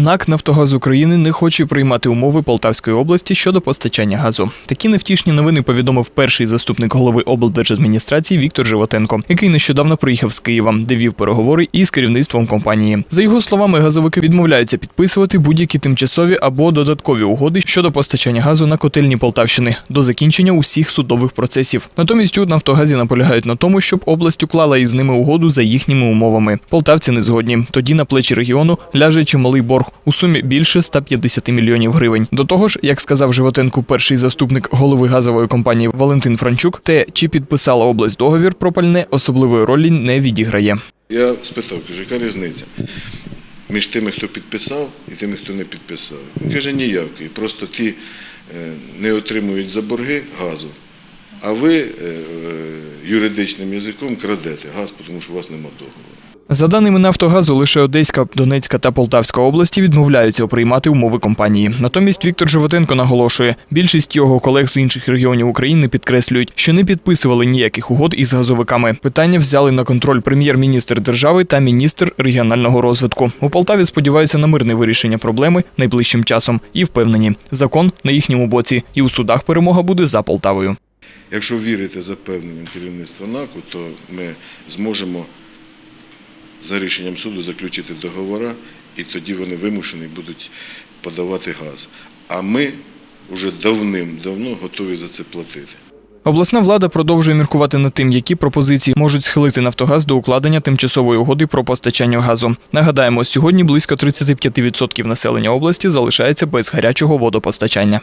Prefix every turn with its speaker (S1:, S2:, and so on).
S1: НАК Нафтогаз України не хоче приймати умови Полтавської області щодо постачання газу. Такі невтішні новини повідомив перший заступник голови облдержадміністрації Віктор Животенко, який нещодавно приїхав з Києва, де вів переговори із керівництвом компанії. За його словами, газовики відмовляються підписувати будь-які тимчасові або додаткові угоди щодо постачання газу на котельні Полтавщини до закінчення усіх судових процесів. Натомість у Нафтогазі наполягають на тому, щоб область уклала із ними угоду за їхніми умовами. Полтавці не згодні. Тоді на плечі регіону ляже чималий борг у сумі більше 150 мільйонів гривень. До того ж, як сказав Животенку, перший заступник голови газової компанії Валентин Франчук, те, чи підписала область договір про пальне, особливої ролі не відіграє.
S2: Я спитав, кажу, яка різниця між тими, хто підписав, і тими, хто не підписав. Він каже, ніякої. Просто ті е, не отримують за борги газу, а ви е, е, юридичним язиком крадете газ, тому що у вас немає договору.
S1: За даними Нафтогазу, лише Одеська, Донецька та Полтавська області відмовляються приймати умови компанії. Натомість Віктор Животенко наголошує, більшість його колег з інших регіонів України підкреслюють, що не підписували ніяких угод із газовиками. Питання взяли на контроль прем'єр-міністр держави та міністр регіонального розвитку. У Полтаві сподіваються на мирне вирішення проблеми найближчим часом і впевнені, закон на їхньому боці, і у судах перемога буде за Полтавою.
S2: Якщо вірити запевненням керівництва НАКу, то ми зможемо за рішенням суду заключити договори, і тоді вони вимушені будуть подавати газ. А ми вже давним-давно готові за це платити.
S1: Обласна влада продовжує міркувати над тим, які пропозиції можуть схилити Нафтогаз до укладення тимчасової угоди про постачання газу. Нагадаємо, сьогодні близько 35% населення області залишається без гарячого водопостачання.